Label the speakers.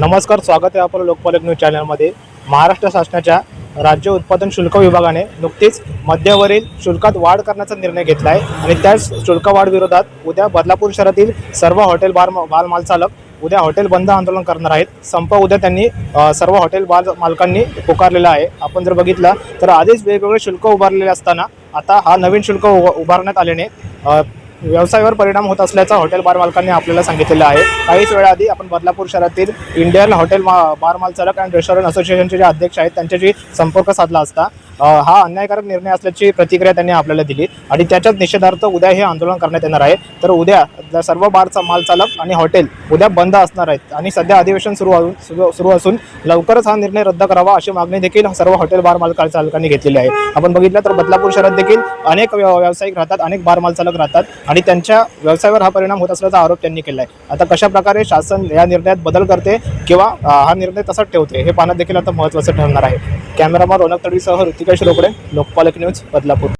Speaker 1: नमस्कार स्वागत आहे आपलं लोकपालक न्यूज चॅनलमध्ये. महाराष्ट्र शासनाच्या राज्य उत्पादन शुल्क विभागाने नुकतीच मध्यवरील शुल्कात वाढ करण्याचा निर्णय घेतला आहे आणि त्याच शुल्क वाढविरोधात उद्या बदलापूर शहरातील सर्व हॉटेल बार बाल मालचालक उद्या हॉटेल बंद आंदोलन करणार आहेत. संप उद्या त्यांनी सर्व हॉटेल बाल मालकांनी पुकारलेला आहे. आपण जर बघितलं तर आधीच वेगवेगळे शुल्क उभारलेले असताना आता हा नवीन शुल्क उभ- उभारण्यात आल्याने व्यवसायावर परिणाम होत असल्याचं हॉटेल बार मालकांनी आपल्याला सांगितलेलं आहे. काहीच वेळाआधी आपण बदलापूर शहरातील इंडियन हॉटेल मा बार मालचालक अँड रेस्टॉरंट असोसिएशनचे जे अध्यक्ष आहेत त्यांच्याशी संपर्क साधला असता. हा अन्यायकारक निर्णय असल्याची प्रतिक्रिया त्यांनी आपल्याला दिली. आणि त्याच्याच निषेधार्थ उद्या हे आंदोलन करण्यात येणार आहे. तर उद्या सर्व बारचा मालचालक आणि हॉटेल उद्या बंद असणार आहेत. आणि सध्या अधिवेशन सुरू असून सुरू- सुरू असून लवकरच हा निर्णय रद्द करावा अशी मागणी देखील सर्व हॉटेल बार मालक चालकांनी घेतलेली आहे. आपण बघितलं तर बदलापूर शहरात देखील अनेक व्यावसायिक राहतात अनेक बार मालचालक राहतात आणि त्यांच्या व्यवसायावर हा परिणाम होत असल्याचा आरोप त्यांनी केला आहे आता कशा प्रकारे शासन या निर्णयात बदल करते किंवा हा निर्णय तसाच ठेवते हे पाहणं देखील आता महत्त्वाचं ठरणार आहे. कॅमेरामॅन रोनक तडवीसह रोकडे लोकपालक न्यूज बदलापूर.